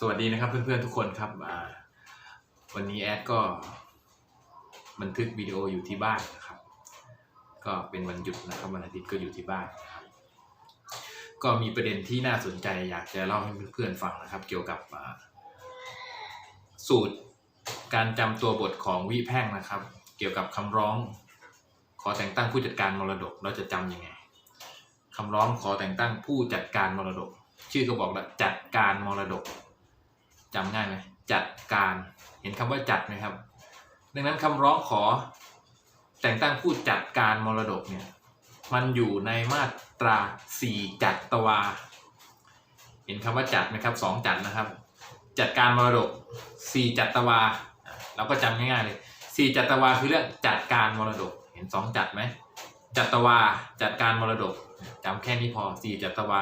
สวัสดีนะครับเพื่อนๆทุกคนครับวันนี้แอดก็ บันทึกวิดีโออยู่ที่บ้านนะครับ ก็เป็นวันหยุดนะครับวันอาทิตย์ก็อยู่ที่บ้านนะครับก็มีประเด็นที่น่าสนใจอยากจะเล่าให้เพื่อนๆฟังนะครับ เกี่ยวกับสูตรการจำตัวบทของวิแพ่งนะครับ เกี่ยวกับคำร้อง ขอแต่งตั้งผู้จัดการมรดกเราจะจำยังไงคำร้องขอแต่งตั้งผู้จัดการมรดก ชื่อก็บอกแล้วจัดการมรดก จำง่ายไหมจัดการเห็นคำว่าจัดไหมครับ ดังนั้นคำร้องขอแต่งตั้งผู้จัดการมรดกเนี่ยมันอยู่ในมาตราสี่จัดตวา เห็นคำว่าจัดไหมครับสองจัดนะครับ จัดการมรดกสี่จัตวา เราก็จำง่ายๆเลยสี่จัตวาคือเรื่องจัดการมรดก เห็นสองจัดไหมจัตวาจัดการมรดกจำแค่นี้พอสี่จัตวา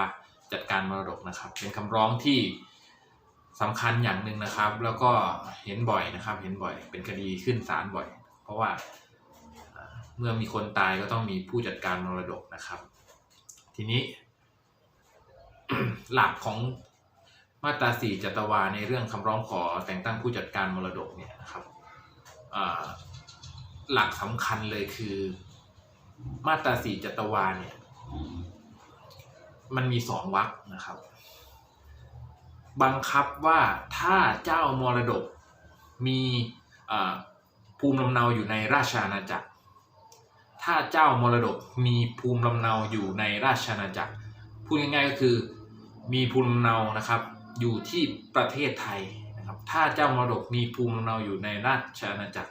จัดการมรดกนะครับ เป็นคำร้องที่ สำคัญอย่างหนึ่งนะครับ แล้วก็เห็นบ่อยนะครับ เห็นบ่อยเป็นคดีขึ้นศาลบ่อย เพราะว่าเมื่อมีคนตายก็ต้องมีผู้จัดการมรดกนะครับ ทีนี้ หลักของมาตราสี่จัตวาในเรื่องคำร้องขอแต่งตั้งผู้จัดการมรดกเนี่ยนะครับหลักสำคัญเลยคือ มาตราสี่จัตวาเนี่ย มันมีสองวรรคนะครับ บังคับว่าถ้าเจ้ามรดกมีภูมิลำเนาอยู่ในราชอาณาจักร ถ้าเจ้ามรดกมีภูมิลำเนาอยู่ในราชอาณาจักร พูดง่ายๆก็คือมีภูมิลำเนานะครับอยู่ที่ประเทศไทยนะครับ ถ้าเจ้ามรดกมีภูมิลำเนาอยู่ในราชอาณาจักร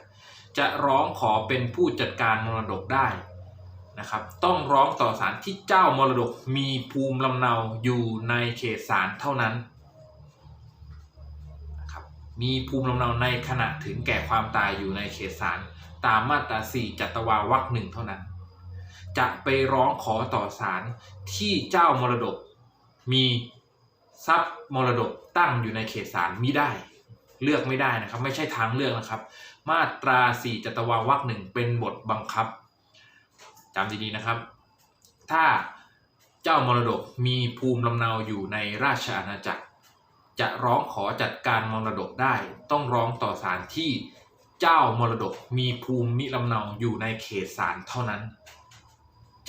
จะร้องขอเป็นผู้จัดการมรดกได้นะครับ ต้องร้องต่อศาลที่เจ้ามรดกมีภูมิลำเนาอยู่ในเขตศาลเท่านั้น มีภูมิลำเนาในขณะถึงแก่ความตายอยู่ในเขตศาลตามมาตรา 4 จัตวาวรรคหนึ่งเท่านั้น จะไปร้องขอต่อศาลที่เจ้ามรดก มีทรัพย์มรดกตั้งอยู่ในเขตศาลมิได้เลือกไม่ได้นะครับ ไม่ใช่ทางเลือกนะครับ มาตรา 4จัตวาวรรคหนึ่งเป็นบทบังคับจำดีๆนะครับ ถ้าเจ้ามรดกมีภูมิลำเนาอยู่ในราชอาณาจักร จะร้องขอจัดการมรดกได้ ต้องร้องต่อศาลที่เจ้ามรดกมีภูมิลำเนาอยู่ในเขตศาลเท่านั้น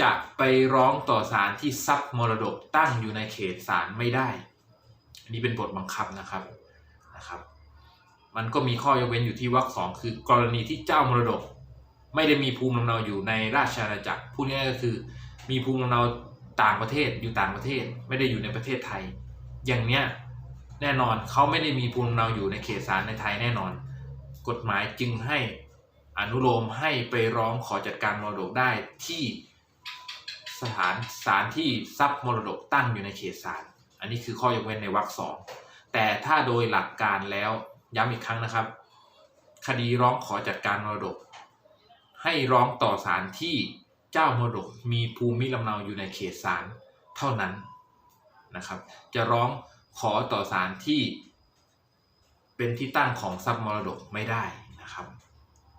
จะไปร้องต่อศาลที่ทรัพย์มรดกตั้งอยู่ในเขตศาลไม่ได้ อันนี้เป็นบทบังคับนะครับนะครับ มันก็มีข้อยกเว้นอยู่ที่วรรคสองคือกรณีที่เจ้ามรดก ไม่ได้มีภูมิลำเนาอยู่ในราชอาณาจักรพูดง่ายก็คือ มีภูมิลำเนาต่างประเทศอยู่ต่างประเทศ ไม่ได้อยู่ในประเทศไทย อย่างเนี้ย แน่นอนเขาไม่ได้มีภูมิลำเนาอยู่ในเขตศาลในไทยแน่นอน กฎหมายจึงให้อนุโลมให้ไปร้องขอจัดการมรดกได้ที่สถานศาลที่ทรัพย์มรดกตั้งอยู่ในเขตศาลอันนี้คือข้อยกเว้นในวรรคสองแต่ถ้าโดยหลักการแล้วย้ำอีกครั้งนะครับ คดีร้องขอจัดการมรดก ให้ร้องต่อศาลที่เจ้ามรดกมีภูมิลำเนาอยู่ในเขตศาลเท่านั้นนะครับ จะร้อง ขอต่อศาลที่เป็นที่ตั้งของทรัพย์มรดกไม่ได้นะครับ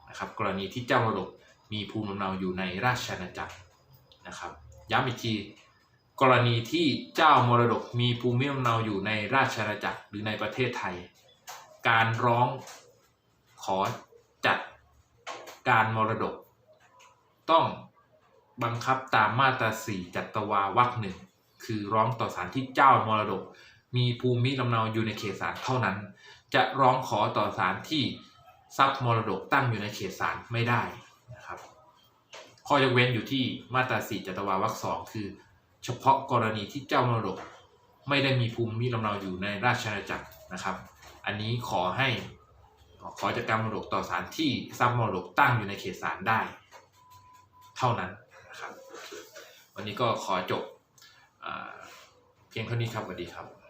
นะครับ กรณีที่เจ้ามรดกมีภูมิลำเนาอยู่ในราชอาณาจักรนะครับ ย้ำอีกทีกรณีที่เจ้ามรดกมีภูมิลำเนาอยู่ในราชอาณาจักรหรือในประเทศไทย การร้องขอจัดการมรดก ต้องบังคับตามมาตราสี่จัตวาวรรคหนึ่งคือร้องต่อศาลที่เจ้ามรดก มีภูมิลำเนาอยู่ในเขตศาลเท่านั้น จะร้องขอต่อศาลที่ทรัพย์มรดกตั้งอยู่ในเขตศาลไม่ได้นะครับข้อยกเว้นอยู่ที่มาตราสี่จัตวาวรรคสองคือ เฉพาะกรณีที่เจ้ามรดกไม่ได้มีภูมิลำเนาอยู่ในราชอาณาจักรนะครับ อันนี้ขอให้ขอจัดการมรดกต่อศาลที่ทรัพย์มรดกตั้งอยู่ในเขตศาลได้ เท่านั้นนะครับ วันนี้ก็ขอจบอเพียงเท่านี้ครับสวัสดีครับ